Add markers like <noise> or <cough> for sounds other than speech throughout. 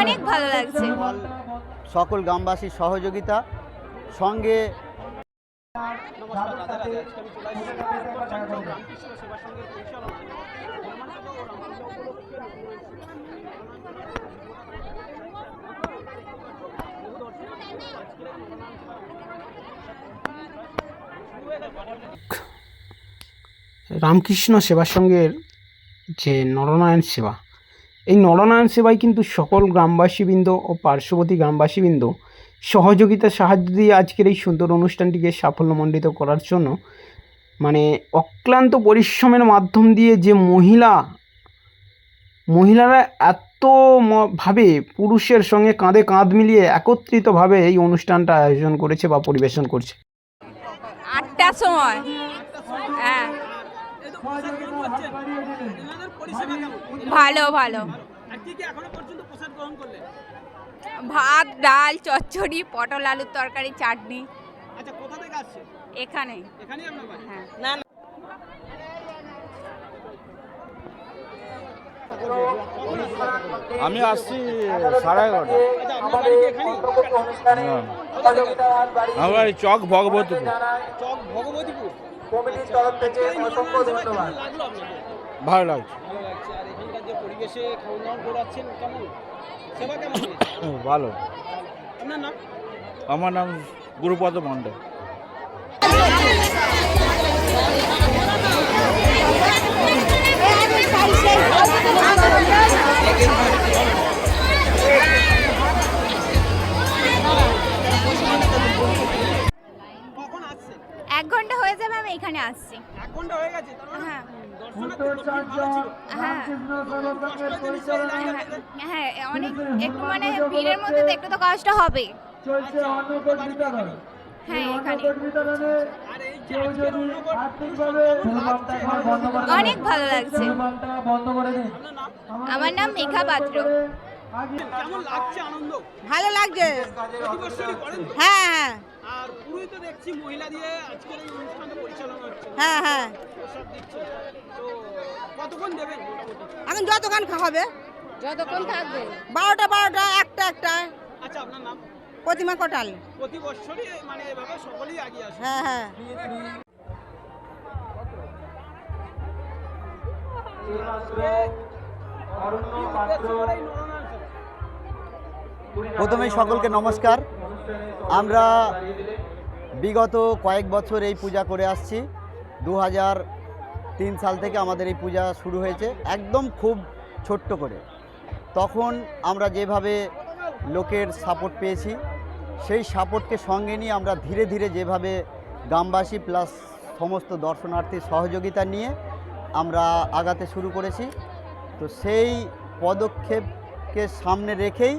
অনেক ভালো লাগছে। সকল গ্রামবাসীর সহযোগিতা। সঙ্গে রামকৃষ্ণ সেবা সংঘের যে নরনারায়ণ সেবা এই নরনারায়ণ সেবায় কিন্তু সকল গ্রামবাসীবৃন্দ ও পার্শ্ববর্তী গ্রামবাসীবৃন্দ সহযোগিতার সাহায্য দিয়ে আজকের এই সুন্দর অনুষ্ঠানটিকে সাফল্যমণ্ডিত করার জন্য মানে অক্লান্ত পরিশ্রমের মাধ্যম দিয়ে যে মহিলা, মহিলারা এত ভাবে পুরুষের সঙ্গে কাঁধে কাঁধ মিলিয়ে একত্রিতভাবে এই অনুষ্ঠানটা আয়োজন করেছে বা পরিবেশন করছে। আটটার সময়। করছেন এনাদের পরিষেবা কেমন? ভালো ভালো। আর কি কি এখনও পর্যন্ত প্রসাদ গ্রহণ করলেন? ভাত ডাল চচ্চড়ি পটল আলুর তরকারি চাটনি। আচ্ছা কোথা থেকে আসছে? এখানে। এখানেই আপনার বাড়ি? হ্যাঁ। আমি আসছি সাড়ে এগারোটা আচ্ছা। আমার চক ভগবতীপুর। চক ভগবতীপুর? কমিটির তরফ থেকে অসংখ্য ধন্যবাদ। ভালো লাগছে। ভালো আর এখানকার যে পরিবেশে খাওয়া দাওয়া করাচ্ছেন কেমন? সেবা কেমন <coughs> ভালো। আপনার নাম? আমার নাম গুরুপদ মণ্ডল। আমি এখানে আসছি। এক ঘণ্টা হয়ে গেছে? মানে হ্যাঁ। হ্যাঁ। হ্যাঁ, হ্যাঁ অনেক একটু মানে ভিড়ের মধ্যে তো একটু তো কষ্ট হবে। আচ্ছা? হ্যাঁ এখানে? অনেক ভালো লাগছে। আমার নাম? মেঘা পাত্র। কেমন লাগছে আনন্দ? ভালো লাগছে? হ্যাঁ হ্যাঁ। আর পুরোই তো দেখছি মহিলা দিয়ে আজকের এই অনুষ্ঠানটা পরিচালনা হচ্ছে। হ্যাঁ হ্যাঁ। প্রসাদ দিচ্ছে। তো কতক্ষণ দেবেন? এখন যতক্ষণ হবে। যতক্ষণ থাকবে। বারোটা বারোটা একটা একটা। আচ্ছা আপনার নাম? প্রতিমা কোটাল। প্রতি বছরই মানে এভাবে সকলেই এগিয়ে আসে। হ্যাঁ হ্যাঁ। প্রথমেই সকলকে নমস্কার। আমরা বিগত কয়েক বছর এই পূজা করে আসছি। দু তিন সাল থেকে আমাদের এই পূজা শুরু হয়েছে, একদম খুব ছোট্ট করে। তখন আমরা যেভাবে লোকের সাপোর্ট পেয়েছি, সেই সাপোর্টকে সঙ্গে নিয়ে আমরা ধীরে ধীরে যেভাবে গ্রামবাসী প্লাস সমস্ত দর্শনার্থীর সহযোগিতা নিয়ে আমরা আগাতে শুরু করেছি। তো সেই পদক্ষেপকে সামনে রেখেই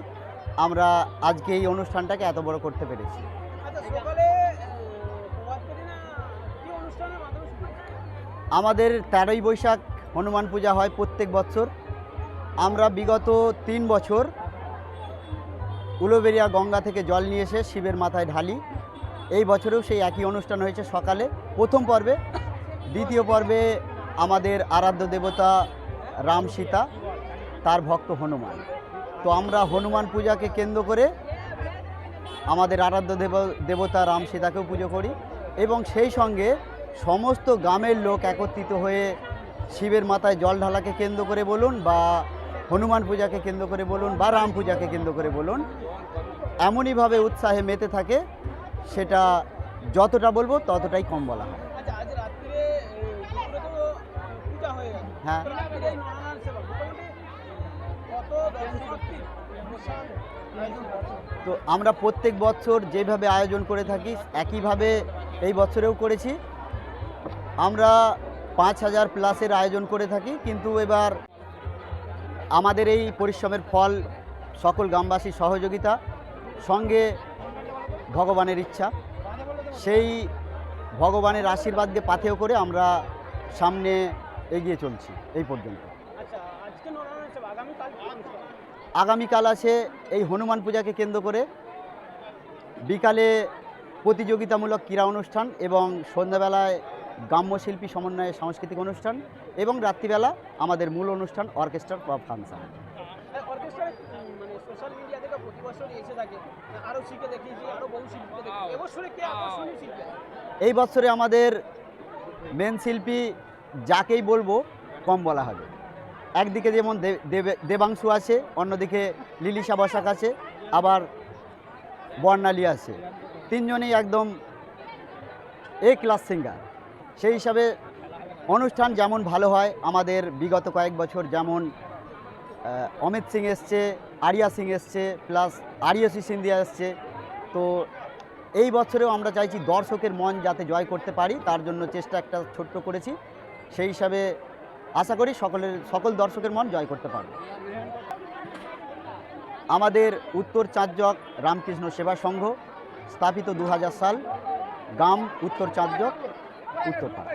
আমরা আজকে এই অনুষ্ঠানটাকে এত বড় করতে পেরেছি। আচ্ছা? আমাদের তেরোই বৈশাখ হনুমান পূজা হয় প্রত্যেক বছর। আমরা বিগত তিন বছর উলোবেরিয়া গঙ্গা থেকে জল নিয়ে এসে শিবের মাথায় ঢালি। এই বছরেও সেই একই অনুষ্ঠান হয়েছে সকালে। প্রথম পর্বে দ্বিতীয় পর্বে আমাদের আরাধ্য দেবতা রাম সীতা তার ভক্ত হনুমান। তো আমরা হনুমান পূজাকে কেন্দ্র করে আমাদের আরাধ্য দেব দেবতা রাম সীতাকেও পুজো করি এবং সেই সঙ্গে সমস্ত গ্রামের লোক একত্রিত হয়ে শিবের মাথায় জল ঢালাকে কেন্দ্র করে বলুন বা হনুমান পূজাকে কেন্দ্র করে বলুন বা রাম পূজাকে কেন্দ্র করে বলুন এমনইভাবে উৎসাহে মেতে থাকে সেটা যতটা বলব ততটাই কম বলা হয়। আচ্ছা হয়ে। তো আমরা প্রত্যেক বছর যেভাবে আয়োজন করে থাকি, একইভাবে এই বছরেও করেছি। আমরা পাঁচ হাজার প্লাসের আয়োজন করে থাকি, কিন্তু এবার আমাদের এই পরিশ্রমের ফল সকল গ্রামবাসীর সহযোগিতা, সঙ্গে ভগবানের ইচ্ছা। সেই ভগবানের আশীর্বাদকে পাথেয় করে আমরা সামনে এগিয়ে চলছি, এই পর্যন্ত আচ্ছা আজকে নরনারায়ণ সেবা আগামীকাল কি অনুষ্ঠান? আগামীকাল আছে এই হনুমান পূজাকে কেন্দ্র করে। বিকালে প্রতিযোগিতামূলক ক্রীড়া অনুষ্ঠান এবং সন্ধ্যাবেলায় গ্রাম্যশিল্পী সমন্বয়ে সাংস্কৃতিক অনুষ্ঠান এবং রাত্রিবেলা আমাদের মূল অনুষ্ঠান অর্কেস্ট্রার বা ফাংশন। মানে সোশ্যাল মিডিয়া থেকে প্রতি বছর এসে থাকে। আরও শিখে দেখিয়েছি আরও বহু শিল্পীকে দেখি। এবছরে কে আকর্ষণীয় শিল্পী? এই বছরে আমাদের মেন শিল্পী যাকেই বলব কম বলা হবে। একদিকে যেমন দেবাংশু আছে, অন্যদিকে লিলিশা বসাক আছে, আবার বর্ণালী আছে। তিনজনেই একদম এ ক্লাস সিঙ্গার। সেই হিসাবে অনুষ্ঠান যেমন ভালো হয়, আমাদের বিগত কয়েক বছর যেমন অমিত সিং এসছে, আরিয়া সিং এসছে, প্লাস আরিয়সি সিন্ধিয়া এসছে। তো এই বছরেও আমরা চাইছি দর্শকের মন যাতে জয় করতে পারি, তার জন্য চেষ্টা একটা ছোট্ট করেছি। সেই হিসাবে আশা করি সকলের, সকল দর্শকের মন জয় করতে পারবে। আমাদের উত্তর চাঁদজক রামকৃষ্ণ সেবা সংঘ স্থাপিত দু হাজার সাল, গ্রাম উত্তর চাঁদজক, উত্তরপাড়া।